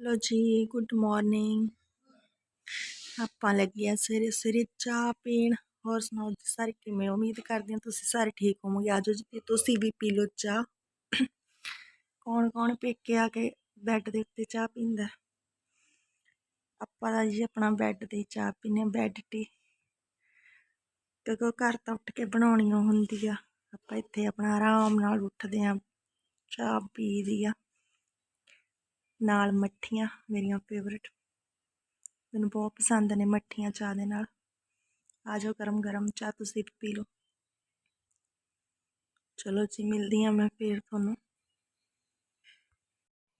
ਲੋ ਜੀ good morning ਆਪਾਂ ਲੱਗੇ ਆ ਸਵੇਰੇ ਸਵੇਰੇ ਚਾਹ ਪੀਣ। ਹੋਰ ਸੁਣਾਓ ਜੀ, ਸਾਰੇ ਕਿਵੇਂ? ਉਮੀਦ ਕਰਦੇ ਹਾਂ ਤੁਸੀਂ ਸਾਰੇ ਠੀਕ ਹੋਵੋਗੇ। ਆਜੋ ਜੀ ਤੇ ਤੁਸੀਂ ਵੀ ਪੀ ਲਓ ਚਾਹ। ਕੌਣ ਕੌਣ ਪੇਕੇ ਆ ਕੇ ਬੈੱਡ ਦੇ ਉੱਤੇ ਚਾਹ ਪੀਂਦਾ? ਆਪਾਂ ਤਾਂ ਜੀ ਆਪਣਾ ਬੈੱਡ ਤੇ ਚਾਹ ਪੀਂਦੇ ਹਾਂ, ਬੈੱਡ ਟੀ। ਕਿਉਂਕਿ ਘਰ ਤਾਂ ਉੱਠ ਕੇ ਬਣਾਉਣੀ ਹੁੰਦੀ ਆ। ਆਪਾਂ ਇੱਥੇ ਆਪਣਾ ਆਰਾਮ ਨਾਲ ਉੱਠਦੇ ਆ ਚਾਹ ਪੀਦੀ ਆ। ਨਾਲ ਮੱਠੀਆਂ ਮੇਰੀਆਂ ਫੇਵਰਟ ਮੈਨੂੰ ਬਹੁਤ ਪਸੰਦ ਨੇ ਮੱਠੀਆਂ ਚਾਹ ਦੇ ਨਾਲ। ਆ ਜਾਓ ਗਰਮ ਗਰਮ ਚਾਹ ਤੁਸੀਂ ਪੀ ਲਓ। ਚਲੋ ਜੀ ਮਿਲਦੀ ਆ ਮੈਂ ਫੇਰ ਤੁਹਾਨੂੰ।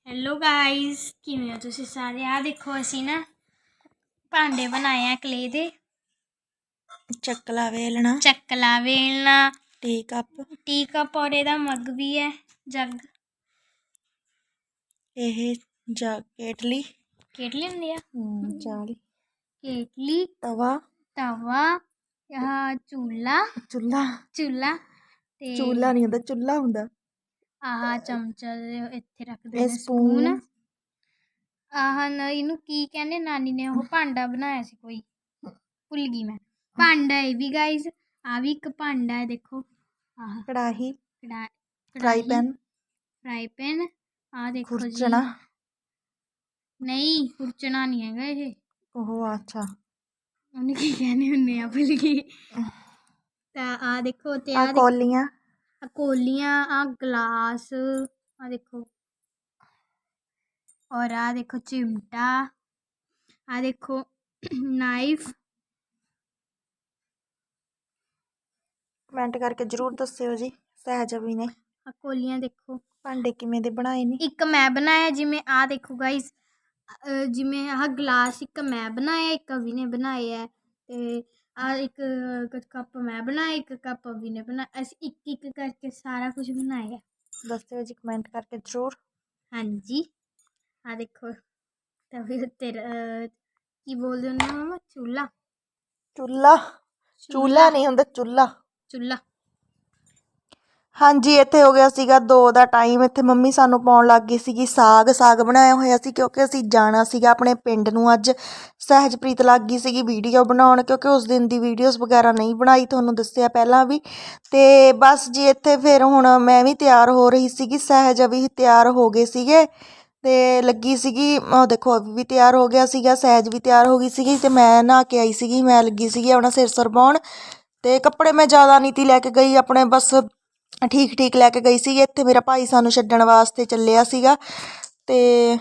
ਹੈਲੋ ਗਾਇਸ ਕਿਵੇਂ ਹੋ ਤੁਸੀਂ ਸਾਰੇ? ਆ ਦੇਖੋ ਅਸੀਂ ਨਾ ਭਾਂਡੇ ਬਣਾਏ ਆ ਕਲੇ ਦੇ। ਚੱਕਲਾ ਵੇਲਣਾ। ਚੱਕਲਾ ਵੇਲਣਾ। ਟੀ ਕੱਪ ਟੀ ਕੱਪ ਔਰ ਇਹਦਾ ਮੱਗ ਵੀ ਹੈ ਜੱਗ। ਇਹ ਜਾ ਕੇਟਲੀ। ਕੇਟਲੀ ਹੁੰਦੀ ਆ? ਚਾਲੀ ਕੇਟਲੀ। ਤਵਾ। ਤਵਾ ਆਹ ਚੂਲਾ। ਚੁੱਲਾ। ਚੂਲਾ ਤੇ ਚੂਲਾ ਨਹੀਂ ਹੁੰਦਾ ਚੁੱਲਾ ਹੁੰਦਾ। ਆਹ ਚਮਚਾ ਦੇ ਇੱਥੇ ਰੱਖਦੇ ਇਹ ਨੇ ਸਪੂਨ। ਆਹ ਨਾ ਇਹਨੂੰ ਕੀ ਕਹਿੰਦੇ ਨਾਨੀ ਨੇ ਉਹ ਭਾਂਡਾ ਬਣਾਇਆ ਸੀ ਕੋਈ। ਭੁੱਲ ਗਈ ਮੈਂ। ਭਾਂਡਾ ਇਹ ਵੀ ਗਾਇਸ ਆ ਵੀ ਇੱਕ ਭਾਂਡਾ ਹੈ ਦੇਖੋ। ਆਹ। ਕੜਾਹੀ। ਕੜਾ ਫਰਾਈ ਪੈਨ। Fry PAN. ਆ ਦੇਖੋ ਜੀ ਖੁਰਚਣਾ ਨਹੀਂ ਖੁਰਚਣਾ ਨਹੀਂ ਹੈਗਾ ਇਹ ਉਹ ਅੱਛਾ ਉਹਨੇ ਕੀ ਕਹਿੰਦੇ ਹੁੰਦੇ ਆ ਭੁੱਲ ਗਈ ਤਾਂ ਆ ਦੇਖੋ ਤੇ ਆ ਆ ਕੋਲੀਆਂ ਕੋਲੀਆਂ ਆ ਗਲਾਸ ਆ ਦੇਖੋ ਔਰ ਆ ਦੇਖੋ ਚਿਮਟਾ ਆ ਦੇਖੋ ਨਾਈਫ ਕਮੈਂਟ ਕਰਕੇ ਜਰੂਰ ਦੱਸਿਓ ਜੀ ਸਹਿਜਵੀ ਨੇ ਆ ਕੋਲੀਆਂ ਦੇਖੋ ਭਾਂਡੇ ਕਿਵੇਂ ਦੇ ਬਣਾਏ ਨੇ? ਇੱਕ ਮੈਂ ਬਣਾਇਆ ਜਿਵੇਂ ਆ ਦੇਖੋ ਗਾਇਸ ਜਿਵੇਂ ਆਹ ਗਲਾਸ ਇੱਕ ਮੈਂ ਬਣਾਇਆ ਇੱਕ ਅਵੀ ਨੇ ਬਣਾਇਆ ਹੈ ਤੇ ਆ ਇੱਕ ਕੱਪ ਮੈਂ ਬਣਾਇਆ ਇੱਕ ਕੱਪ ਅਵੀ ਨੇ ਬਣਾਇਆ ਅਸੀਂ ਇੱਕ ਇੱਕ ਕਰਕੇ ਸਾਰਾ ਕੁਝ ਬਣਾਇਆ। ਦੱਸਿਓ ਜੀ ਕਮੈਂਟ ਕਰਕੇ ਜਰੂਰ। ਹਾਂਜੀ ਆ ਦੇਖੋ ਤਵੇ ਉੱਤੇ ਰ- ਕੀ ਬੋਲਦੇ ਹੁੰਦੇ ਆ ਮਮਾ? ਚੁੱਲਾ ਚੁੱਲਾ ਚੂਲਾ ਨਹੀਂ ਹੁੰਦਾ ਚੁੱਲਾ ਚੁੱਲਾ ਹਾਂਜੀ, ਇੱਥੇ ਹੋ ਗਿਆ ਸੀਗਾ 2 ਦਾ ਟਾਈਮ ਇੱਥੇ ਮੰਮੀ ਸਾਨੂੰ ਪਾਉਣ ਲੱਗ ਗਈ ਸੀਗੀ ਸਾਗ। ਸਾਗ ਬਣਾਇਆ ਹੋਇਆ ਸੀ ਕਿਉਂਕਿ ਅਸੀਂ ਜਾਣਾ ਸੀਗਾ ਆਪਣੇ ਪਿੰਡ ਨੂੰ ਅੱਜ। ਸਹਿਜਪ੍ਰੀਤ ਲੱਗ ਗਈ ਸੀਗੀ ਵੀਡੀਓ ਬਣਾਉਣ ਕਿਉਂਕਿ ਉਸ ਦਿਨ ਦੀ ਵੀਡੀਓਜ਼ ਵਗੈਰਾ ਨਹੀਂ ਬਣਾਈ, ਤੁਹਾਨੂੰ ਦੱਸਿਆ ਪਹਿਲਾਂ ਵੀ। ਤੇ ਬਸ ਜੀ, ਇੱਥੇ ਫਿਰ ਹੁਣ ਮੈਂ ਵੀ ਤਿਆਰ ਹੋ ਰਹੀ ਸੀਗੀ। ਸਹਿਜ ਵੀ ਤਿਆਰ ਹੋ ਗਏ ਸੀਗੇ। ਤੇ ਲੱਗੀ ਸੀਗੀ, ਉਹ ਦੇਖੋ, ਅਭੀ ਵੀ ਤਿਆਰ ਹੋ ਗਿਆ ਸੀਗਾ, ਸਹਿਜ ਵੀ ਤਿਆਰ ਹੋ ਗਈ ਸੀਗੀ ਤੇ ਮੈਂ ਨਹਾ ਕੇ ਆਈ ਸੀਗੀ, ਮੈਂ ਲੱਗੀ ਸੀਗੀ ਆਪਣਾ ਸਿਰ ਸਰਵਾਉਣ ਤੇ ਕੱਪੜੇ ਮੈਂ ਜ਼ਿਆਦਾ ਨਹੀਂ ਤੀ ਲੈ ਕੇ ਗਈ, ਆਪਣੇ ਬਸ ਠੀਕ ਠੀਕ ਲੈ ਕੇ ਗਈ ਸੀਗੀ ਇੱਥੇ। ਮੇਰਾ ਭਾਈ ਸਾਨੂੰ ਛੱਡਣ ਵਾਸਤੇ ਚੱਲਿਆ ਸੀਗਾ। ਤੇ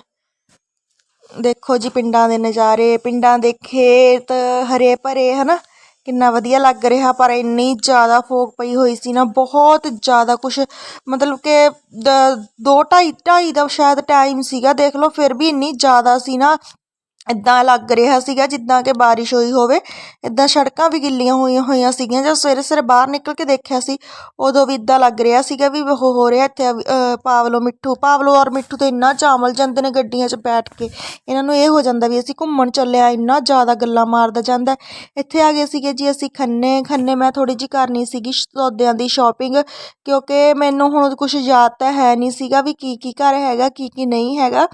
ਦੇਖੋ ਜੀ ਪਿੰਡਾਂ ਦੇ ਨਜ਼ਾਰੇ, ਪਿੰਡਾਂ ਦੇ ਖੇਤ ਹਰੇ ਭਰੇ, ਹਨਾ? ਕਿੰਨਾ ਵਧੀਆ ਲੱਗ ਰਿਹਾ, ਪਰ ਇੰਨੀ ਜ਼ਿਆਦਾ ਫੋਗ ਪਈ ਹੋਈ ਸੀ ਨਾ, ਬਹੁਤ ਜ਼ਿਆਦਾ ਕੁਛ, ਮਤਲਬ ਕਿ ਦ- ਦੋ ਢਾਈ ਢਾਈ ਦਾ ਸ਼ਾਇਦ ਟਾਈਮ ਸੀਗਾ, ਦੇਖ ਲਓ, ਫਿਰ ਵੀ ਇੰਨੀ ਜ਼ਿਆਦਾ ਸੀ ਨਾ। ਇੱਦਾਂ ਲੱਗ ਰਿਹਾ ਸੀਗਾ ਜਿੱਦਾਂ ਕਿ ਬਾਰਿਸ਼ ਹੋਈ ਹੋਵੇ। ਇੱਦਾਂ ਸੜਕਾਂ ਵੀ ਗਿੱਲੀਆਂ ਹੋਈਆਂ ਹੋਈਆਂ ਸੀਗੀਆਂ। ਜਦੋਂ ਸਵੇਰੇ ਸਵੇਰੇ ਬਾਹਰ ਨਿਕਲ ਕੇ ਦੇਖਿਆ ਸੀ, ਉਦੋਂ ਵੀ ਇੱਦਾਂ ਲੱਗ ਰਿਹਾ ਸੀਗਾ ਵੀ ਉਹ ਹੋ ਰਿਹਾ ਇੱਥੇ ਪਾਵਲੋ ਮਿੱਠੂ। ਪਾਵਲੋ ਔਰ ਮਿੱਠੂ ਤੇ ਇੰਨਾ ਚਾਮਲ ਜਾਂਦੇ ਨੇ ਗੱਡੀਆਂ 'ਚ ਬੈਠ ਕੇ। ਇਹਨਾਂ ਨੂੰ ਇਹ ਹੋ ਜਾਂਦਾ ਵੀ ਅਸੀਂ ਘੁੰਮਣ ਚੱਲੇ ਆ ਇੰਨਾ ਜ਼ਿਆਦਾ ਗੱਲਾਂ ਮਾਰਦਾ ਜਾਂਦਾ। ਇੱਥੇ ਆ ਗਏ ਸੀਗੇ ਜੀ ਅਸੀਂ ਖੰਨੇ। ਖੰਨੇ ਮੈਂ ਥੋੜੀ ਜਿਹੀ ਕਰਨੀ ਸੀਗੀ ਸੌਦਿਆਂ ਦੀ ਸ਼ਾਪਿੰਗ ਕਿਉਂਕਿ ਮੈਨੂੰ ਹੁਣ ਕੁਝ ਯਾਦ ਤਾਂ ਹੈ ਨਹੀਂ ਸੀਗਾ ਵੀ ਕੀ ਕੀ ਘਰ ਹੈਗਾ ਕੀ ਕੀ ਨਹੀਂ ਹੈਗਾ।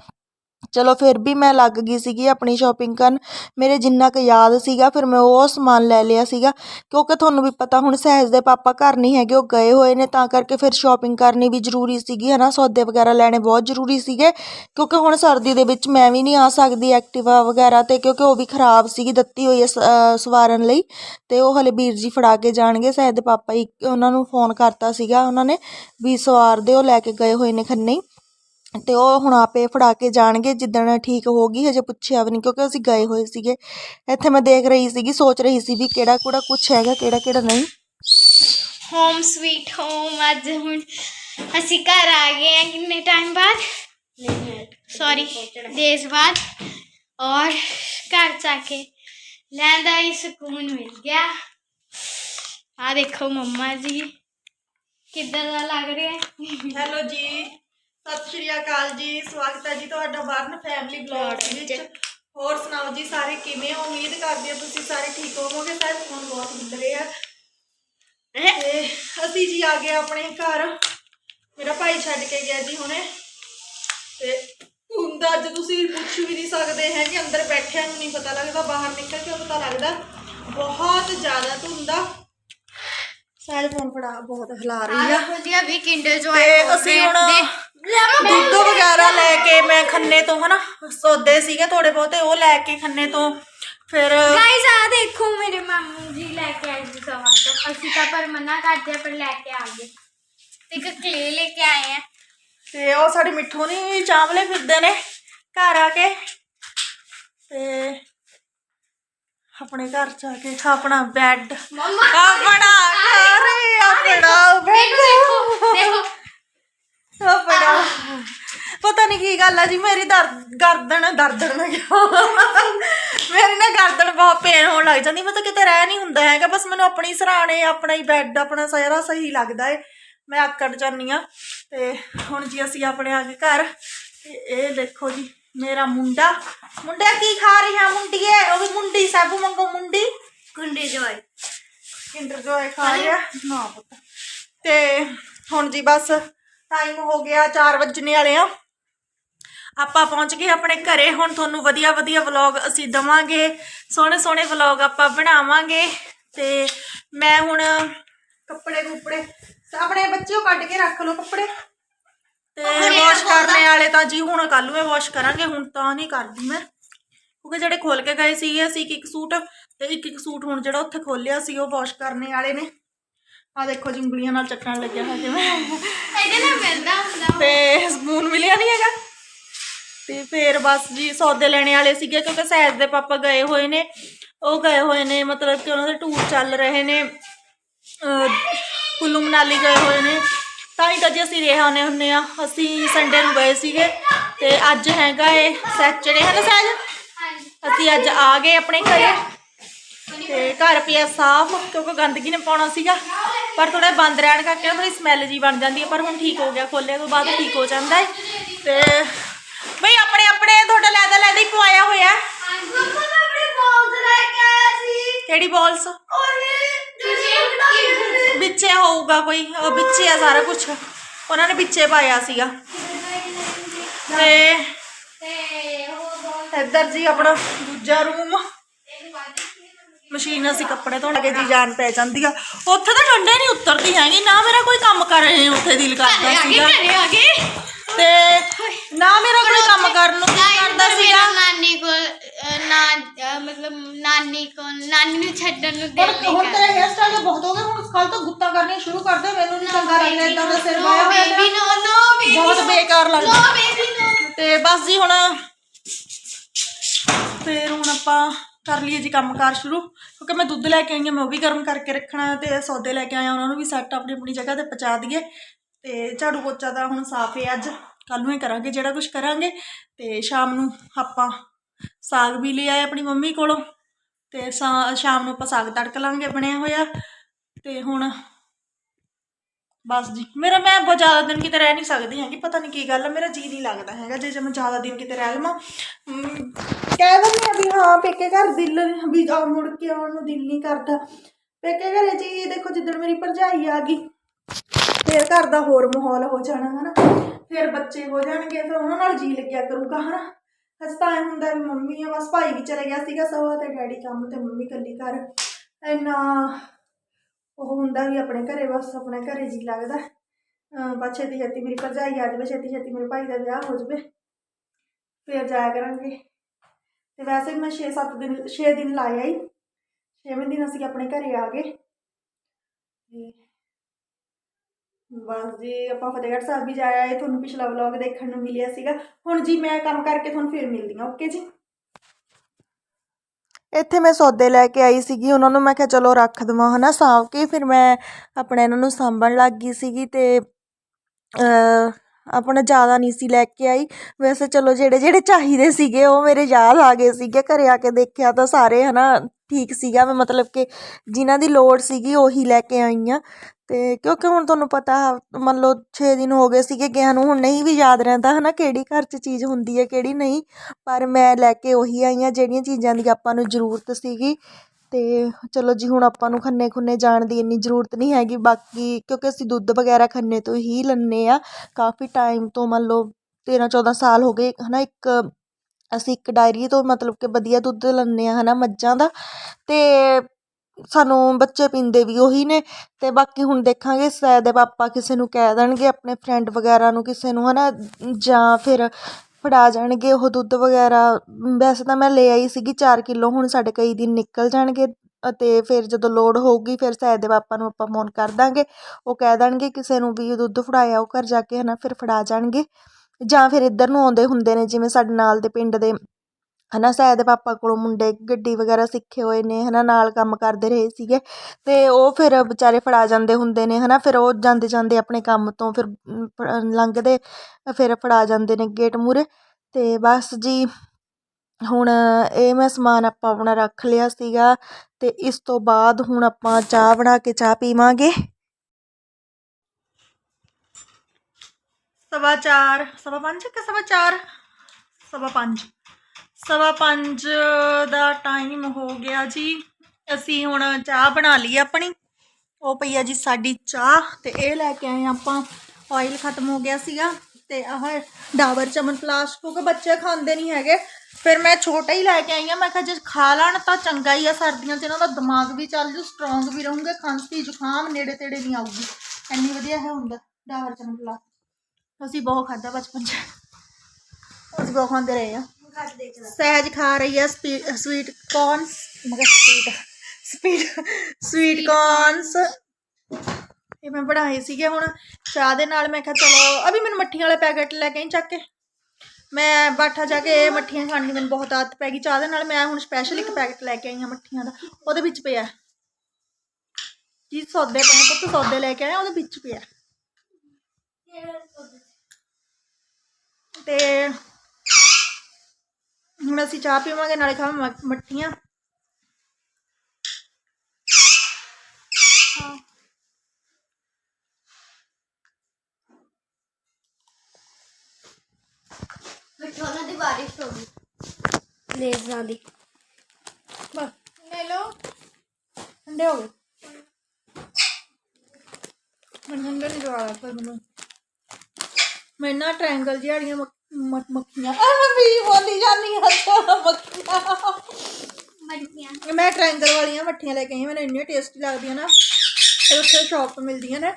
ਚਲੋ ਫਿਰ ਵੀ ਮੈਂ ਲੱਗ ਗਈ ਸੀਗੀ ਆਪਣੀ ਸ਼ੋਪਿੰਗ ਕਰਨ। ਮੇਰੇ ਜਿੰਨਾ ਕੁ ਯਾਦ ਸੀਗਾ, ਫਿਰ ਮੈਂ ਉਹ ਸਮਾਨ ਲੈ ਲਿਆ ਸੀਗਾ। ਕਿਉਂਕਿ ਤੁਹਾਨੂੰ ਵੀ ਪਤਾ ਹੁਣ ਸਹਿਜ ਦੇ ਪਾਪਾ ਘਰ ਨਹੀਂ ਹੈਗੇ, ਉਹ ਗਏ ਹੋਏ ਨੇ, ਤਾਂ ਕਰਕੇ ਫਿਰ ਸ਼ੋਪਿੰਗ ਕਰਨੀ ਵੀ ਜ਼ਰੂਰੀ ਸੀਗੀ, ਹਨਾ? ਸੌਦੇ ਵਗੈਰਾ ਲੈਣੇ ਬਹੁਤ ਜ਼ਰੂਰੀ ਸੀਗੇ। ਕਿਉਂਕਿ ਹੁਣ ਸਰਦੀ ਦੇ ਵਿੱਚ ਮੈਂ ਵੀ ਨਹੀਂ ਆ ਸਕਦੀ ਐਕਟਿਵਾ ਵਗੈਰਾ ਤੇ, ਕਿਉਂਕਿ ਉਹ ਵੀ ਖਰਾਬ ਸੀਗੀ ਦਿੱਤੀ ਹੋਈ ਹੈ ਸ- ਸਵਾਰਨ ਲਈ। ਤੇ ਉਹ ਹਲੇ ਵੀਰ ਜੀ ਫੜਾ ਕੇ ਜਾਣਗੇ, ਸਹਿਜ ਦੇ ਪਾਪਾ ਹੀ ਉਹਨਾਂ ਨੂੰ ਫੋਨ ਕਰਤਾ ਸੀਗਾ ਉਹਨਾਂ ਨੇ ਵੀ ਸਵਾਰ ਦੇ ਉਹ ਲੈ ਕੇ ਗਏ ਹੋਏ ਨੇ ਖੰਨੇ। ਹੀ ਤੇ ਉਹ ਹੁਣ ਆਪੇ ਫੜਾ ਕੇ ਜਾਣਗੇ ਜਿੱਦਣ ਠੀਕ ਹੋਗੀ ਹਜੇ ਪੁੱਛਿਆ ਵੀ ਨਹੀਂ ਕਿਉਂਕਿ ਅਸੀਂ ਗਏ ਹੋਏ ਸੀਗੇ। ਇੱਥੇ ਮੈਂ ਦੇਖ ਰਹੀ ਸੀਗੀ ਸੋਚ ਰਹੀ ਸੀ ਵੀ ਕਿਹੜਾ ਕਿਹੜਾ ਕੁਛ ਹੈਗਾ ਕਿਹੜਾ ਕਿਹੜਾ ਨਹੀਂ। ਹੋਮ ਸਵੀਟ ਹੋਮ ਅੱਜ ਹੁਣ ਅਸੀਂ ਘਰ ਆ ਗਏ ਹਾਂ ਕਿੰਨੇ ਟਾਈਮ ਬਾਅਦ? ਸੌਰੀ ਦੇਸ ਬਾਅਦ। ਔਰ ਘਰ ਜਾ ਕੇ ਲੈਂਦਾ ਹੀ ਸਕੂਨ ਮਿਲ ਗਿਆ। ਆ ਦੇਖੋ ਮੰਮਾ ਜੀ ਕਿੱਦਾਂ ਦਾ ਲੱਗ ਰਿਹਾ ਹੈ? ਹੈਲੋ ਜੀ। ਸਤਿ ਸ਼੍ਰੀ ਅਕਾਲ ਜੀ ਸਵਾਗਤ ਹੈ ਜੀ ਤੁਹਾਡਾ ਵਰਨ ਫੈਮਿਲੀ ਬਲੌਗ ਵਿੱਚ। ਹੋਰ ਸੁਣਾਓ ਜੀ ਸਾਰੇ ਕਿਵੇਂ ਹੋ? ਉਮੀਦ ਕਰਦੀ ਹਾਂ ਤੁਸੀਂ ਸਾਰੇ ਠੀਕ ਹੋਵੋਗੇ। ਸਾਰੇ ਫੋਨ ਬਹੁਤ ਮਿਲ ਰਹੇ। ਆ ਤੇ ਅਸੀਂ ਜੀ ਆ ਗਏ ਆਪਣੇ ਘਰ। ਮੇਰਾ ਭਾਈ ਛੱਡ ਕੇ ਗਿਆ ਜੀ ਹੁਣੇ। ਤੇ ਹੁਣ ਦੁੱਧ ਅੱਜ ਤੁਸੀਂ ਪੁੱਛ ਵੀ ਨਹੀਂ ਸਕਦੇ ਹੈ ਕਿ ਅੰਦਰ ਬੈਠਿਆਂ ਨੂੰ ਨਹੀਂ ਪਤਾ ਲੱਗਦਾ ਬਾਹਰ ਨਿਕਲ ਕੇ ਪਤਾ ਲੱਗਦਾ। ਬਹੁਤ ਜ਼ਿਆਦਾ ਧੁੰਦ ਆ। ਸਾਇਦ ਫੋਨ ਫੜਾ ਬਹੁਤ ਹਿਲਾ ਰਹੀ ਆ। ਵਧੀਆ ਵੀ ਕਿੰਡਰ ਜੋ ਤੇ ਅਸੀਂ ਹੁਣ ਦੁੱਧ ਵਗੈਰਾ ਲੈ ਕੇ ਮੈਂ ਖੰਨੇ ਤੋਂ ਹਨਾ ਸੌਦੇ ਸੀਗੇ ਥੋੜੇ ਬਹੁਤੇ ਉਹ ਲੈ ਕੇ ਖੰਨੇ ਤੋਂ ਫਿਰ ਗਾਇਸ ਆ ਦੇਖੋ ਮੇਰੇ ਮਾਮੂ ਜੀ ਲੈ ਕੇ ਆਏ ਸੀ ਸਵਾ ਤੋਂ ਅਸੀਂ ਤਾਂ ਪਰ ਮਨਾ ਕਰਦੇ ਪਰ ਲੈ ਕੇ ਆ ਗਏ ਤੇ ਇੱਕ ਕਲੇ ਲੈ ਕੇ ਆਏ ਆ ਤੇ ਉਹ ਸਾਡੇ ਮਿੱਠੂ ਨਹੀਂ ਚਾਵਲੇ ਫਿਰਦੇ ਨੇ ਘਰ ਆ ਕੇ ਤੇ ਆਪਣੇ ਘਰ ਚ ਆ ਕੇ ਆਪਣਾ ਬੈੱਡ ਮੰਮਾ ਆਪਣਾ ਘਰ ਆਪਣਾ ਬੈੱਡ ਦੇਖੋ ਦੇਖੋ ਆਪਣਾ ਪਤਾ ਨਹੀਂ ਕੀ ਗੱਲ ਆ ਜੀ ਮੇਰੀ ਦਰਦ ਗਰਦਨ ਦਰਦਨ ਮੈਂ ਕਿਹਾ ਮੇਰੀ ਨਾ ਗਰਦਨ ਬਹੁਤ ਪੇਨ ਹੋਣ ਲੱਗ ਜਾਂਦੀ ਮੈਂ ਤਾਂ ਕਿਤੇ ਰਹਿ ਨਹੀਂ ਹੁੰਦਾ ਹੈਗਾ ਬਸ ਮੈਨੂੰ ਆਪਣੀ ਸਰਾਣੇ ਆਪਣਾ ਹੀ ਬੈੱਡ ਆਪਣਾ ਸਾਰਾ ਸਹੀ ਲੱਗਦਾ ਏ। ਮੈਂ ਆਕੜ ਜਾਂਦੀ ਆ ਤੇ ਹੁਣ ਜੀ ਅਸੀਂ ਆਪਣੇ ਆ ਗਏ ਘਰ ਤੇ ਇਹ ਦੇਖੋ ਜੀ ਮੇਰਾ ਮੁੰਡਾ। ਮੁੰਡਾ ਕੀ ਖਾ ਰਿਹਾ ਮੁੰਡੀਏ? ਉਹ ਵੀ ਮੁੰਡੀ ਸਭ ਮੰਗੋ ਮੁੰਡੀ? ਗੁੰਡੇ ਜੋਏ ਕਿੰਡਰ ਜੋਏ ਖਾ ਰਿਹਾ। ਨਾ ਪੁੱਤ। ਤੇ ਹੁਣ ਜੀ ਬਸ ਟਾਈਮ ਹੋ ਗਿਆ 4 ਵੱਜਣੇ ਵਾਲੇ ਆ। ਆਪਾਂ ਪਹੁੰਚ ਗਏ ਆਪਣੇ ਘਰੇ। ਹੁਣ ਤੁਹਾਨੂੰ ਵਧੀਆ ਵਧੀਆ ਵਲੌਗ ਅਸੀਂ ਦਵਾਂਗੇ। ਸੋਹਣੇ ਸੋਹਣੇ ਵਲੌਗ ਆਪਾਂ ਬਣਾਵਾਂਗੇ। ਤੇ ਮੈਂ ਹੁਣ ਕੱਪੜੇ ਕੁਪੜੇ ਆਪਣੇ ਬੱਚਿਓ ਕੱਢ ਕੇ ਰੱਖ ਲਓ ਕੱਪੜੇ। ਤੇ ਵਾਸ਼ ਕਰਨੇ ਵਾਲੇ ਤਾਂ ਜੀ ਹੁਣ ਕੱਲ ਨੂੰ ਵਾਸ਼ ਕਰਾਂਗੇ ਹੁਣ ਤਾਂ ਨਹੀਂ ਕਰਦੀ ਮੈਂ। ਕਿਉਂਕਿ ਜਿਹੜੇ ਖੋਲ ਕੇ ਗਏ ਸੀਗੇ ਅਸੀਂ ਇੱਕ ਇੱਕ ਸੂਟ ਤੇ ਇੱਕ ਇੱਕ ਸੂਟ ਹੁਣ ਜਿਹੜਾ ਉੱਥੇ ਖੋਲਿਆ ਸੀ ਉਹ ਵਾਸ਼ ਕਰਨੇ ਵਾਲੇ ਨੇ। ਆ ਦੇਖੋ ਜੀ ਉਂਗਲੀਆਂ ਨਾਲ ਚੱਟਣ ਲੱਗਿਆ ਹੈ ਜਿਵੇਂ ਇਹਦੇ ਨਾਲ ਮਿਲਦਾ ਹੁੰਦਾ ਤੇ ਸਪੂਨ ਮਿਲਿਆ ਨਹੀਂ ਹੈਗਾ? ਤੇ ਫੇਰ ਬਸ ਜੀ ਸੌਦੇ ਲੈਣੇ ਵਾਲੇ ਸੀਗੇ ਕਿਉਂਕਿ ਸੈਦ ਦੇ ਪਾਪਾ ਗਏ ਹੋਏ ਨੇ। ਉਹ ਗਏ ਹੋਏ ਨੇ ਮਤਲਬ ਕਿ ਉਹਨਾਂ ਦੇ ਟੂਰ ਚੱਲ ਰਹੇ ਨੇ। ਕੁੱਲੂ ਮਨਾਲੀ ਗਏ ਹੋਏ ਨੇ। ਤਾਂ ਹੀ ਤਾਂ ਜੀ ਅਸੀਂ ਰਹੇ ਆਉਂਦੇ ਹੁੰਨੇ ਆ। ਅਸੀਂ ਸੰਡੇ ਨੂੰ ਗਏ ਸੀਗੇ ਤੇ ਅੱਜ ਹੈਗਾ ਏ ਸੈਚਰਡੇ ਹੈ ਨਾ ਸੈਜ ਅਸੀਂ ਅੱਜ ਆ ਗਏ ਆਪਣੇ ਘਰੇ। ਤੇ ਘਰ ਪਿਆ ਸਾਫ਼ ਕਿਉਂਕਿ ਗੰਦਗੀ ਨੇ ਪਾਉਣਾ ਸੀਗਾ। ਪਰ ਥੋੜਾ ਬੰਦ ਰਹਿਣ ਕਰਕੇ ਥੋੜੀ ਸਮੈਲ ਜੀ ਬਣ ਜਾਂਦੀ ਹੈ ਪਰ ਹੁਣ ਠੀਕ ਹੋ ਗਿਆ ਖੋਲਿਆ ਤੋਂ ਬਾਅਦ ਠੀਕ ਹੋ ਜਾਂਦਾ ਹੈ। ਤੇ ਬਈ ਆਪਣੇ ਆਪਣੇ ਤੁਹਾਡਾ ਲੈਦਾ ਲੈਦਾ ਹੀ ਪਵਾਇਆ ਹੋਇਆ ਕਿਹੜੀ ਬਾਲਸ ਵਿੱਚੇ ਹੋਊਗਾ ਕੋਈ ਉਹ ਵਿੱਚੇ ਆ ਸਾਰਾ ਕੁਝ ਉਹਨਾਂ ਨੇ ਵਿੱਚੇ ਪਾਇਆ ਸੀਗਾ। ਤੇ ਤੇ ਉਹ ਬਾਲ ਇੱਧਰ ਜੀ ਆਪਣਾ ਦੂਜਾ ਰੂਮ ਮਸ਼ੀਨ ਅਸੀਂ ਕੱਪੜੇ ਧੋਣ ਲੱਗੇ ਜੀ ਜਾਨ ਪੈ ਜਾਂਦੀ ਆ। ਉੱਥੇ ਤਾਂ ਠੰਡੇ ਨਹੀਂ ਉਤਰਦੀ ਹੈਗੀ ਨਾ ਮੇਰਾ ਕੋਈ ਕੰਮ ਕਰ ਰਹੇ ਉੱਥੇ ਦਿਲ ਕਰਦਾ ਗਏ ਸੀਗਾ। ਘਰੇ ਆ ਗਏ। ਤੇ ਨਾ ਮੇਰਾ ਕੋਈ ਕੰਮ ਕਰਨ ਨੂੰ ਦਿਲ ਕਰਦਾ ਸੀਗਾ। ਮੇਰਾ ਨਾਨੀ ਕੋਲ ਨਾ ਅਹ, ਮਤਲਬ ਨਾਨੀ ਕੋਲ ਨਾਨੀ ਨੂੰ ਛੱਡਣ ਨੂੰ ਦਿਲ ਹੁਣ ਨਹੀਂ ਹੁਣ ਕਰਦਾ। ਤੇਰਾ ਹੇਅਰ ਸਟਾਈਲ ਬਹੁਤ ਹੋ ਗਿਆ ਹੁਣ ਕੱਲ ਤੋਂ ਗੁੱਤਾ ਕਰਨੀਆਂ ਸ਼ੁਰੂ ਕਰ ਦੇ ਮੈਨੂੰ ਨਹੀਂ ਚੰਗਾ ਲੱਗਦਾ ਇਦਾਂ ਦਾ ਸਿਰ ਵਾਇਆ ਹੋਇਆ ਬੇਬੀ। ਨੋ ਨੋ ਬੇਬੀ ਬਹੁਤ ਬੇਕਾਰ ਲੱਗਦਾ। No baby no. ਤੇ ਬਸ ਜੀ ਹੁਣ ਫੇਰ ਹੁਣ ਆਪਾਂ ਕਰ ਲਈਏ ਜੀ ਕੰਮਕਾਰ ਸ਼ੁਰੂ, ਕਿਉਂਕਿ ਮੈਂ ਦੁੱਧ ਲੈ ਕੇ ਆਈ ਹਾਂ, ਮੈਂ ਉਹ ਵੀ ਗਰਮ ਕਰਕੇ ਰੱਖਣਾ ਤੇ ਸੌਦੇ ਲੈ ਕੇ ਆਇਆ, ਉਹਨਾਂ ਨੂੰ ਵੀ ਸੈੱਟ ਆਪਣੀ ਆਪਣੀ ਜਗ੍ਹਾ ਤੇ ਪਹੁੰਚਾ ਦਈਏ। ਤੇ ਝਾੜੂ ਪੋਚਾ ਤਾਂ ਹੁਣ ਸਾਫ਼ ਹੈ ਅੱਜ ਕੱਲ ਨੂੰ ਹੀ ਕਰਾਂਗੇ, ਜਿਹੜਾ ਕੁਝ ਕਰਾਂਗੇ। ਤੇ ਸ਼ਾਮ ਨੂੰ ਆਪਾਂ ਸਾਗ ਵੀ ਲੈ ਆਏ ਆਪਣੀ ਮੰਮੀ ਕੋਲੋਂ, ਤੇ ਸਾ- ਸ਼ਾਮ ਨੂੰ ਆਪਾਂ ਸਾਗ ਤੜਕ ਲਾਂਗੇ ਬਣਿਆ ਹੋਇਆ। ਤੇ ਹੁਣ ਬਸ ਜੀ। ਮੇਰਾ ਮੈਂ ਬਹੁਤ ਜ਼ਿਆਦਾ ਦਿਨ ਕਿਤੇ ਰਹਿ ਨਹੀਂ ਸਕਦੀ ਹੈਗੀ ਪਤਾ ਨਹੀਂ ਕੀ ਗੱਲ ਹੈ ਮੇਰਾ ਜੀ ਨਹੀਂ ਲੱਗਦਾ ਹੈਗਾ। ਜੇ ਜੇ ਮੈਂ ਜ਼ਿਆਦਾ ਦਿਨ ਕਿਤੇ ਰਹਿ ਲਵਾਂ ਹਮ, ਕਹਿ ਦਿੰਦੀ ਆ ਵੀ ਹਾਂ ਪੇਕੇ ਘਰ ਦਿਲ ਵੀ ਆ ਮੁੜ ਕੇ ਆਉਣ ਨੂੰ ਦਿਲ ਨਹੀਂ ਕਰਦਾ। ਪੇਕੇ ਘਰੇ ਜੀ ਦੇਖੋ ਜਿੱਦਣ ਮੇਰੀ ਭਰਜਾਈ ਆ ਗਈ ਫਿਰ ਘਰ ਦਾ ਹੋਰ ਮਾਹੌਲ ਹੋ ਜਾਣਾ ਹਨਾ। ਫਿਰ ਬੱਚੇ ਹੋ ਜਾਣਗੇ ਫਿਰ ਉਹਨਾਂ ਨਾਲ ਜੀ ਲੱਗਿਆ ਕਰੂਗਾ ਹਨਾ। ਅਸ ਤਾਂ ਐਂ ਹੁੰਦਾ ਵੀ ਮੰਮੀ ਆ ਬਸ ਭਾਈ ਵੀ ਚਲੇ ਗਿਆ ਸੀਗਾ ਸਵਾ ਤੇ ਡੈਡੀ ਕੰਮ ਤੇ ਮੰਮੀ ਇਕੱਲੀ ਘਰ। ਇੰਨਾ ਉਹ ਹੁੰਦਾ ਵੀ ਆਪਣੇ ਘਰੇ ਬਸ, ਆਪਣੇ ਘਰੇ ਜੀ ਲੱਗਦਾ। ਬਸ ਛੇਤੀ ਛੇਤੀ ਮੇਰੀ ਭਰਜਾਈ ਆ ਜਾਵੇ, ਛੇਤੀ ਛੇਤੀ ਮੇਰੇ ਭਾਈ ਦਾ ਵਿਆਹ ਹੋ ਜਾਵੇ, ਫਿਰ ਜਾਇਆ ਕਰਾਂਗੇ। ਤੇ ਵੈਸੇ ਮੈਂ 6-7 ਦਿਨ 6 ਦਿਨ ਲਾਇਆ ਹੀ 6ਵੇਂ ਦਿਨ ਅਸੀਂ ਆਪਣੇ ਘਰੇ ਆ ਗਏ। ਤੇ ਬਸ ਜੀ, ਆਪਾਂ ਫਤਿਹਗੜ੍ਹ ਸਾਹਿਬ ਵੀ ਜਾਇਆ ਹੈ ਤੁਹਾਨੂੰ ਪਿਛਲਾ ਵਲੌਗ ਦੇਖਣ ਨੂੰ ਮਿਲਿਆ ਸੀਗਾ। ਹੁਣ ਜੀ ਮੈਂ ਕੰਮ ਕਰਕੇ ਤੁਹਾਨੂੰ ਫਿਰ ਮਿਲਦੀ ਹਾਂ ਓਕੇ ਜੀ? ਇੱਥੇ ਮੈਂ ਸੌਦੇ ਲੈ ਕੇ ਆਈ ਸੀਗੀ, ਉਹਨਾਂ ਨੂੰ ਮੈਂ ਕਿਹਾ ਚਲੋ ਰੱਖ ਦੇਵਾਂ, ਹਨਾ ਸਾਂਭ ਕੇ, ਫਿਰ ਮੈਂ ਆਪਣੇ ਇਹਨਾਂ ਨੂੰ ਸਾਂਭਣ ਲੱਗ ਗਈ ਸੀਗੀ ਤੇ ਆਪਣਾ ਜ਼ਿਆਦਾ ਨਹੀਂ ਸੀ ਲੈ ਕੇ ਆਈ। ਵੈਸੇ ਚਲੋ ਜਿਹੜੇ ਜਿਹੜੇ ਚਾਹੀਦੇ ਸੀਗੇ, ਉਹ ਮੇਰੇ ਯਾਦ ਆ ਗਏ ਸੀਗੇ, ਘਰੇ ਆ ਕੇ ਦੇਖਿਆ ਤਾਂ ਸਾਰੇ, ਹਨਾ, ਠੀਕ ਸੀਗਾ, ਮੈਂ ਮਤਲਬ ਕਿ ਜਿਨ੍ਹਾਂ ਦੀ ਲੋੜ ਸੀਗੀ, ਉਹੀ ਲੈ ਕੇ ਆਈ ਹਾਂ ਅਤੇ ਕਿਉਂਕਿ ਹੁਣ ਤੁਹਾਨੂੰ ਪਤਾ, ਮੰਨ ਲਓ ਛੇ ਦਿਨ ਹੋ ਗਏ ਸੀਗੇ ਗਿਆ ਨੂੰ ਹੁਣ ਨਹੀਂ ਵੀ ਯਾਦ ਰਹਿੰਦਾ ਹੈ ਨਾ ਕਿਹੜੀ ਘਰ 'ਚ ਚੀਜ਼ ਹੁੰਦੀ ਹੈ, ਕਿਹੜੀ ਨਹੀਂ। ਪਰ ਮੈਂ ਲੈ ਕੇ ਉਹੀ ਆਈ ਹਾਂ ਜਿਹੜੀਆਂ ਚੀਜ਼ਾਂ ਦੀ ਆਪਾਂ ਨੂੰ ਜ਼ਰੂਰਤ ਸੀਗੀ। ਅਤੇ ਚਲੋ ਜੀ, ਹੁਣ ਆਪਾਂ ਨੂੰ ਖੰਨੇ ਖੁੰਨੇ ਜਾਣ ਦੀ ਇੰਨੀ ਜ਼ਰੂਰਤ ਨਹੀਂ ਹੈਗੀ। ਬਾਕੀ ਕਿਉਂਕਿ ਅਸੀਂ ਦੁੱਧ ਵਗੈਰਾ ਖੰਨੇ ਤੋਂ ਹੀ ਲੈਂਦੇ ਹਾਂ ਕਾਫੀ ਟਾਈਮ ਤੋਂ ਮੰਨ ਲਓ 13 14 ਸਾਲ ਹੋ ਗਏ ਹੈ ਨਾ ਇੱਕ ਅਸੀਂ ਇੱਕ ਡਾਇਰੀ ਤੋਂ ਮਤਲਬ ਕਿ ਵਧੀਆ ਦੁੱਧ ਲੈਂਦੇ ਹਾਂ ਹੈ ਨਾ ਮੱਝਾਂ ਦਾ। ਅਤੇ ਸਾਨੂੰ ਬੱਚੇ ਪੀਂਦੇ ਵੀ ਉਹੀ ਨੇ ਅਤੇ ਬਾਕੀ ਹੁਣ ਦੇਖਾਂਗੇ ਸ਼ਾਇਦ ਪਾਪਾ ਕਿਸੇ ਨੂੰ ਕਹਿ ਦੇਣਗੇ, ਆਪਣੇ ਫਰੈਂਡ ਵਗੈਰਾ ਨੂੰ ਕਿਸੇ ਨੂੰ ਹੈ ਨਾ ਜਾਂ ਫਿਰ ਫੜਾ ਜਾਣਗੇ ਉਹ ਦੁੱਧ ਵਗੈਰਾ। ਵੈਸੇ ਤਾਂ ਮੈਂ ਲੈ ਆਈ ਸੀਗੀ ਚਾਰ ਕਿਲੋ, ਹੁਣ ਸਾਡੇ ਕਈ ਦਿਨ ਨਿਕਲ ਜਾਣਗੇ ਅਤੇ ਫਿਰ ਜਦੋਂ ਲੋੜ ਹੋਊਗੀ ਫਿਰ ਸ਼ਾਇਦ ਦੇ ਪਾਪਾ ਨੂੰ ਆਪਾਂ ਫੋਨ ਕਰ ਦਾਂਗੇ। ਉਹ ਕਹਿ ਦੇਣਗੇ ਕਿਸੇ ਨੂੰ ਵੀ ਦੁੱਧ ਫੜਾਇਆ, ਉਹ ਘਰ ਜਾ ਕੇ ਹੈ ਨਾ ਫਿਰ ਫੜਾ ਜਾਣਗੇ। ਜਾਂ ਫਿਰ ਇੱਧਰ ਨੂੰ ਆਉਂਦੇ ਹੁੰਦੇ ਨੇ, ਜਿਵੇਂ ਸਾਡੇ ਨਾਲ ਦੇ ਪਿੰਡ ਦੇ ਹੈ ਨਾ ਸ਼ਾਇਦ ਦੇ ਪਾਪਾ ਕੋਲੋਂ ਮੁੰਡੇ ਗੱਡੀ ਵਗੈਰਾ ਸਿੱਖੇ ਹੋਏ ਨੇ ਹੈ ਨਾ ਨਾਲ ਕੰਮ ਕਰਦੇ ਰਹੇ ਸੀਗੇ। ਅਤੇ ਉਹ ਫਿਰ ਵਿਚਾਰੇ ਫੜਾ ਜਾਂਦੇ ਹੁੰਦੇ ਨੇ ਹੈ ਨਾ ਫਿਰ ਉਹ ਜਾਂਦੇ ਜਾਂਦੇ ਆਪਣੇ ਕੰਮ ਤੋਂ ਫਿਰ ਲੰਘਦੇ, ਫਿਰ ਫੜਾ ਜਾਂਦੇ ਨੇ ਗੇਟ ਮੂਹਰੇ। ਅਤੇ ਬਸ ਜੀ, ਹੁਣ ਇਹ ਮੈਂ ਸਮਾਨ ਆਪਾਂ ਆਪਣਾ ਰੱਖ ਲਿਆ ਸੀਗਾ ਅਤੇ ਇਸ ਤੋਂ ਬਾਅਦ ਹੁਣ ਆਪਾਂ ਚਾਹ ਬਣਾ ਕੇ ਚਾਹ ਪੀਵਾਂਗੇ। ਸਵਾ ਚਾਰ, ਸਵਾ ਪੰਜ ਕਿ ਸਵਾ ਚਾਰ? ਸਵਾ ਪੰਜ। ਸਵਾ ਪੰਜ ਦਾ ਟਾਈਮ ਹੋ ਗਿਆ ਜੀ। ਅਸੀਂ ਹੁਣ ਚਾਹ ਬਣਾ ਲਈ ਆਪਣੀ। ਉਹ ਪਈ ਆ ਜੀ ਸਾਡੀ ਚਾਹ ਤੇ ਇਹ ਲੈ ਕੇ ਆਏ ਆਪਾਂ। ਆਇਲ ਖਤਮ ਹੋ ਗਿਆ ਸੀਗਾ ਤੇ ਆਹ ਡਾਬਰ ਚਮਨ ਪਲਾਸ ਕਿਉਂਕਿ ਬੱਚੇ ਖਾਂਦੇ ਨਹੀਂ ਹੈਗੇ। ਫਿਰ ਮੈਂ ਛੋਟਾ ਹੀ ਲੈ ਕੇ ਆਈ ਆ। ਮੈਂ ਕਿਹਾ ਜੇ ਖਾ ਲੈਣ ਤਾਂ ਚੰਗਾ ਹੀ ਆ ਸਰਦੀਆਂ 'ਚ ਇਹਨਾਂ ਦਾ ਦਿਮਾਗ ਵੀ ਚੱਲ ਜੂ ਸਟਰੋਂਗ ਵੀ ਰਹੂਗੇ, ਖਾਂਸੀ, ਜ਼ੁਕਾਮ ਨੇੜੇ ਤੇੜੇ ਨਹੀਂ ਆਊਗੀ। ਇੰਨੀ ਵਧੀਆ ਹੈ ਹੁੰਦਾ ਡਾਬਰ ਚਮਨ ਪਲਾਸ ਅਸੀਂ ਬਹੁਤ ਖਾਦਾ ਬਚਪਨ ਚ। ਅਸੀਂ ਬਹੁਤ ਖਾਂਦੇ ਰਹੇ ਆ। ਸਹਿਜ ਖਾ ਰਹੀ ਆ ਸਵੀਟ ਕੌਰਨਸ ਮਗਰ ਸਵੀਟ ਸਵੀਟ ਸਵੀਟ ਕੌਰਨਸ ਇਹ ਮੈਂ ਬਣਾਏ ਸੀਗੇ ਹੁਣ, ਚਾਹ ਦੇ ਨਾਲ ਮੈਂ ਕਿਹਾ ਚਲੋ, ਅਭੀ ਮੈਨੂੰ ਮੱਠੀਆਂ ਵਾਲਾ ਪੈਕੇਟ ਲੈ ਕੇ ਆਈ ਚੱਕ ਕੇ। ਮੈਂ ਬਾਠਾ ਜਾ ਕੇ ਮੱਠੀਆਂ ਖਾਣ ਦੀ ਮੈਨੂੰ ਬਹੁਤ ਆਦਤ ਪੈ ਗਈ। ਚਾਹ ਦੇ ਨਾਲ ਮੈਂ ਹੁਣ ਸਪੈਸ਼ਲ ਇੱਕ ਪੈਕੇਟ ਲੈ ਕੇ ਆਈ ਹਾਂ ਮੱਠੀਆਂ ਦਾ, ਉਹਦੇ ਵਿੱਚ ਪਿਆ ਜੀ ਸੌਦੇ ਪਏ ਪੁੱਤ, ਸੌਦੇ ਲੈ ਕੇ ਆਏ ਉਹਦੇ ਵਿੱਚ ਪਿਆ ਤੇ ਹੁਣ ਅਸੀਂ ਚਾਹ ਪੀਵਾਂਗੇ ਨਾਲੇ ਖਾਵਾਂਗੇ ਮੱਠੀਆਂ। ਮਿਠੋਨਾ ਦੀ ਬਾਰਿਸ਼ ਹੋ ਗਈ। ਲੇਜ਼ਾਂ ਦੀ ਬਸ। ਲੈ ਲਓ। ਠੰਡੇ ਹੋ ਗਏ। ਮੈਨੂੰ ਠੰਡੇ ਨਹੀਂ ਦਵਾ ਪਰ ਮੈਨੂੰ। ਮੈਂ ਨਾ ਟ੍ਰਾਇੰਗਲ ਜਿਹੜੀਆਂ ਮੱਖੀਆਂ। ਆ ਮੈਂ ਵੀ ਬੋਲੀ ਜਾਂਦੀ ਅੱਛਾ ਮੱਖੀਆਂ। ਮੱਠੀਆਂ ਮੈਂ ਟ੍ਰਾਇੰਗਲ ਵਾਲੀਆਂ ਮੱਠੀਆਂ ਲੈ ਕੇ ਆਈ ਮੈਨੂੰ ਇੰਨੀਆਂ ਟੇਸਟੀ ਲੱਗਦੀਆਂ ਨਾ। ਇਹ ਉੱਥੇ ਸ਼ਾਪ ਤੋਂ ਮਿਲਦੀਆਂ ਨੇ।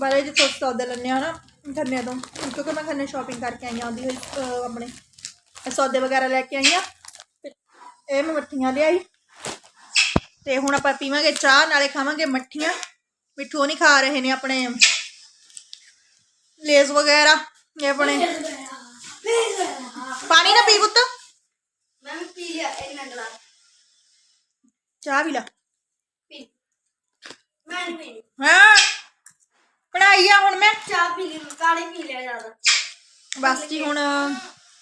ਬਾਰੇ ਜਿੱਥੋਂ ਅਸੀਂ ਸੌਦੇ ਲੈਂਦੇ ਆ ਨਾ ਖੰਨੇ ਤੋਂ। ਕਿਉਂਕਿ ਮੈਂ ਖੰਨੇ ਸ਼ਾਪਿੰਗ ਕਰਕੇ ਆਈ ਆਉਂਦੀ ਹੋਈ ਅਹ, ਆਪਣੇ ਸੌਦੇ ਵਗੈਰਾ ਲੈ ਕੇ ਆਈ ਹਾਂ। ਤੇ ਇਹ ਮੈਂ ਮੱਠੀਆਂ ਲਿਆਈ। ਤੇ ਹੁਣ ਆਪਾਂ ਪੀਵਾਂਗੇ ਚਾਹ ਨਾਲੇ ਖਾਵਾਂਗੇ ਮੱਠੀਆਂ। ਮਿੱਠੂ ਨਹੀਂ ਖਾ ਰਹੇ ਨੇ ਆਪਣੇ ਲੇਜ਼ ਵਗੈਰਾ ਇਹ ਆਪਣੇ ਪਾਣੀ ਨਾ ਪੀ ਪੁੱਤ। ਮੈਂ ਪੀ ਲਿਆ ਇਹਨਾਂ ਗਲਾਸ ਚਾਹ ਵੀ ਲਾ। ਪੀ। ਮੈਂ ਨਹੀਂ ਪੀਣੀ। ਹਾਂ ਪੜਾਈ ਆ ਹੁਣ ਮੈਂ। ਚਾਹ ਪੀ ਲਈ ਕਾਲੇ ਪੀ ਲਿਆ ਜ਼ਿਆਦਾ। ਬਸ ਜੀ ਹੁਣ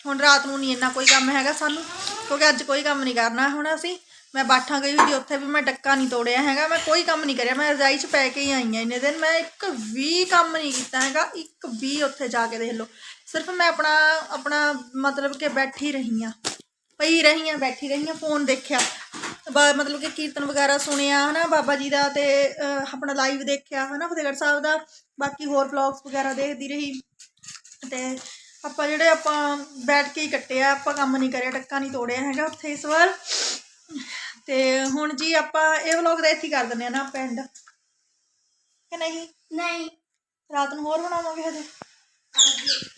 ਹੁਣ ਰਾਤ ਨੂੰ ਨਹੀਂ ਇੰਨਾ ਕੋਈ ਕੰਮ ਹੈਗਾ ਸਾਨੂੰ ਕਿਉਂਕਿ ਅੱਜ ਕੋਈ ਕੰਮ ਨਹੀਂ ਕਰਨਾ ਹੁਣ ਅਸੀਂ। ਮੈਂ ਬਾਠਾਂ ਗਈ ਹੋਈ ਉੱਥੇ ਵੀ ਮੈਂ ਡੱਕਾ ਨਹੀਂ ਤੋੜਿਆ ਹੈਗਾ, ਮੈਂ ਕੋਈ ਕੰਮ ਨਹੀਂ ਕਰਿਆ, ਮੈਂ ਰਜਾਈ 'ਚ ਪੈ ਕੇ ਹੀ ਆਈ ਹਾਂ ਇੰਨੇ ਦਿਨ, ਮੈਂ ਇੱਕ ਵੀ ਕੰਮ ਨਹੀਂ ਕੀਤਾ ਹੈਗਾ, ਇੱਕ ਵੀ ਉੱਥੇ ਜਾ ਕੇ ਦੇਖ ਲਓ, ਸਿਰਫ ਮੈਂ ਆਪਣਾ ਆਪਣਾ ਮਤਲਬ ਕਿ ਬੈਠੀ ਰਹੀ ਹਾਂ ਪਈ ਰਹੀ ਹਾਂ ਬੈਠੀ ਰਹੀ ਹਾਂ ਫੋਨ ਦੇਖਿਆ, ਬ- ਮਤਲਬ ਕਿ ਕੀਰਤਨ ਵਗੈਰਾ ਸੁਣਿਆ, ਹਨਾ, ਬਾਬਾ ਜੀ ਦਾ ਤੇ ਆਪਣਾ ਲਾਈਵ ਦੇਖਿਆ, ਹਨਾ, ਫਤਿਹਗੜ੍ਹ ਸਾਹਿਬ ਦਾ, ਬਾਕੀ ਹੋਰ ਵਲੌਗਸ ਵਗੈਰਾ ਦੇਖਦੀ ਰਹੀ, ਤੇ ਆਪਾਂ ਜਿਹੜੇ ਆਪਾਂ ਬੈਠ ਕੇ ਹੀ ਕੱਟਿਆ, ਆਪਾਂ ਕੰਮ ਨਹੀਂ ਕਰਿਆ ਟੱਕਾ ਨਹੀਂ ਤੋੜਿਆ ਹੈਗਾ ਉੱਥੇ ਇਸ ਵਾਰ। ਤੇ ਹੁਣ ਜੀ ਆਪਾਂ ਇਹ ਵਲੌਗ ਦਾ ਇੱਥੇ ਹੀ ਕਰ ਦਿੰਦੇ ਆ ਨਾ ਆਪਾਂ end ਕਿ ਨਹੀਂ? ਨਹੀਂ। ਰਾਤ ਨੂੰ ਹੋਰ ਬਣਾਵਾਂਗੇ ਹਜੇ?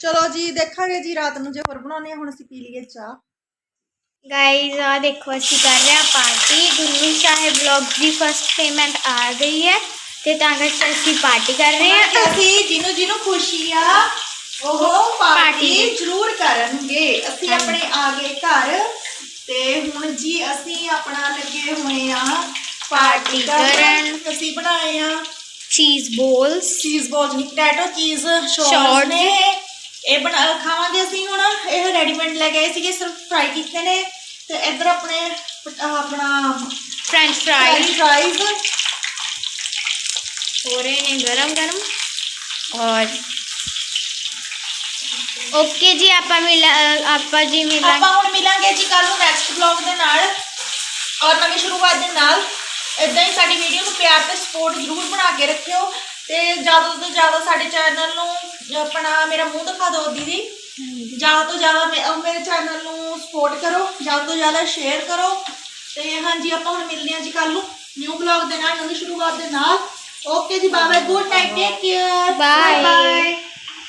ਚਲੋ ਜੀ ਦੇਖਾਂਗੇ ਜੀ ਰਾਤ ਨੂੰ ਜੇ ਹੋਰ ਬਣਾਉਣੇ ਆ ਹੁਣ ਅਸੀਂ ਪੀ ਲਈਏ ਚਾਹ। ਗਾਈਜ਼ ਆ ਦੇਖੋ ਅਸੀਂ ਕਰ ਰਹੇ ਹਾਂ ਪਾਰਟੀ ਗੁਰੂ ਸਾਹਿਬ ਵਲੌਗ ਦੀ ਫਸਟ ਪੇਮੈਂਟ ਆ ਗਈ ਹੈ ਤੇ ਤਾਂ ਕਰਕੇ ਅਸੀਂ ਪਾਰਟੀ ਕਰ ਰਹੇ ਹਾਂ। ਅਸੀਂ ਜਿਹਨੂੰ ਜਿਹਨੂੰ ਖੁਸ਼ੀ ਆ ਉਹ ਪਾਰਟੀ ਪਾਰਟੀ ਜ਼ਰੂਰ ਕਰਨਗੇ। ਅਸੀਂ ਆਪਣੇ ਆ ਗਏ ਘਰ ਤੇ ਹੁਣ ਜੀ ਅਸੀਂ ਆਪਣਾ ਲੱਗੇ ਹੋਏ ਆ ਪਾਰਟੀ ਕਰਨ ਅਸੀਂ ਬਣਾਏ ਆ ਚੀਜ਼ ਬੋਲਸ ਚੀਜ਼ ਬੋਲਸ ਪੋਟੈਟੋ ਚੀਜ਼ ਸ਼ੋਰਟ ਨੇ ਇਹ ਬਣਾ ਖਾਵਾਂਗੇ ਅਸੀਂ ਹੁਣ ਇਹ ਰੈਡੀਮੇਡ ਲੈ ਕੇ ਆਏ ਸੀਗੇ ਸਿਰਫ ਫਰਾਈ ਕੀਤੇ ਨੇ ਤੇ ਇੱਧਰ ਆਪਣੇ ਆਪਣਾ ਫ੍ਰੈਂਚ ਫ੍ਰਾਈਜ਼ ਫ੍ਰਾਈਜ਼ ਹੋ ਰਹੇ ਨੇ ਗਰਮ ਗਰਮ और ਓਕੇ ਜੀ ਆਪਾਂ ਮਿਲ ਆਪਾਂ ਜੀ ਮਿਲਾਂਗੇ। ਆਪਾਂ ਹੁਣ ਮਿਲਾਂਗੇ ਜੀ ਕੱਲ ਨੂੰ ਨੈਕਸਟ ਬਲੌਗ ਦੇ ਨਾਲ ਔਰ ਨਵੀਂ ਸ਼ੁਰੂਆਤ ਦੇ ਨਾਲ। ਇਦਾਂ ਹੀ ਸਾਡੀ ਵੀਡੀਓ ਨੂੰ ਪਿਆਰ ਤੇ ਸਪੋਰਟ ਜ਼ਰੂਰ ਬਣਾ ਕੇ ਰੱਖਿਓ। ਤੇ ਜ਼ਿਆਦਾ ਤੋਂ ਜ਼ਿਆਦਾ ਸਾਡੇ ਚੈਨਲ ਨੂੰ ਆਪਣਾ ਮੇਰਾ ਮੂੰਹ ਦਿਖਾ ਦਿਓ ਦੀਦੀ। ਜ਼ਿਆਦਾ ਤੋਂ ਜ਼ਿਆਦਾ ਮੇਰੇ ਚੈਨਲ ਨੂੰ ਸਪੋਰਟ ਕਰੋ ਜ਼ਿਆਦਾ ਤੋਂ ਜ਼ਿਆਦਾ ਸ਼ੇਅਰ ਕਰੋ। ਤੇ ਹਾਂਜੀ ਆਪਾਂ ਹੁਣ ਮਿਲਦੇ ਹਾਂ ਜੀ ਕੱਲ ਨੂੰ ਨਿਊ ਬਲੌਗ ਦੇ ਨਾਲ ਨਵੀਂ ਸ਼ੁਰੂਆਤ ਦੇ ਨਾਲ। ਓਕੇ ਜੀ bye good night take care bye bye